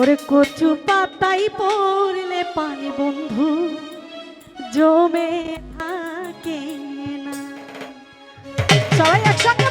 ওরে কচু পাতাই পড়লে পানি বন্ধু জমে থাকে না। সবাই একসাথে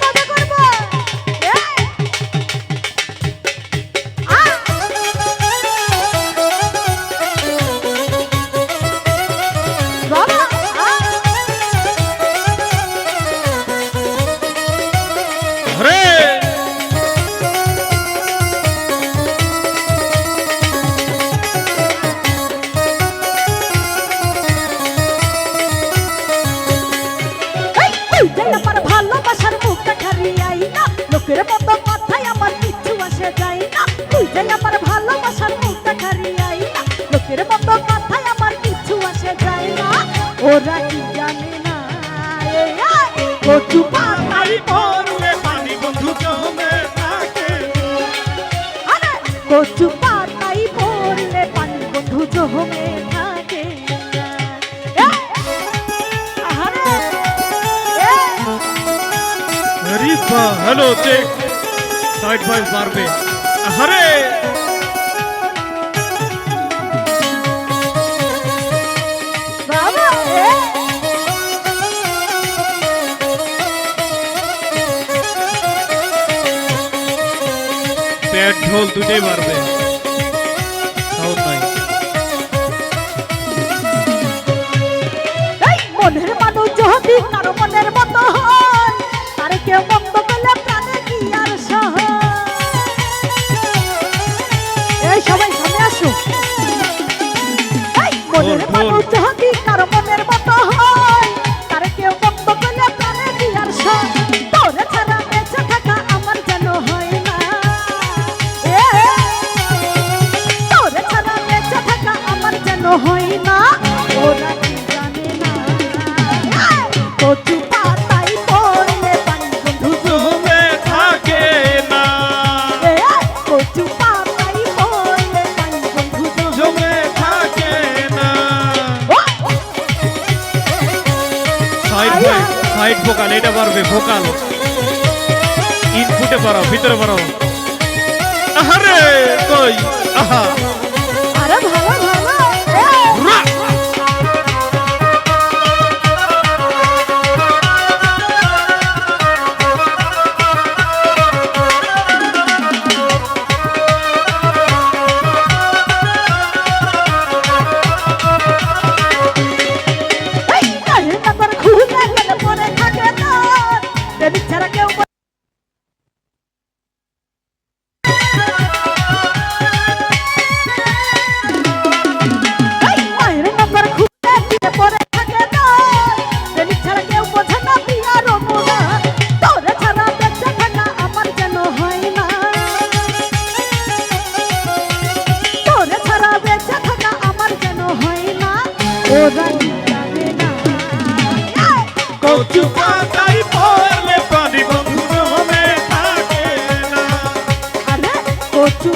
দেশে যাই না তুই যে আমার ভালোবাসার মুখটা হারিয়াই না। লোকের মতো কথায় আমার কিছু আসে যায় না। ওরা কি জানে না কচু পাতাই পরে পানি বন্ধু জমে থাকে আরে কচু পাতাই পড়লে পানি বন্ধু জমে হ্যালো চেক সাইড বাই পারবে আরে পেট ঢোল দুটোই মারবে। মনের Rất 走 ভোকাল এটা পারবে ভোকাল। ইনপুটে পারো ভিতরে পারো। আহারে কই? আহা। কচু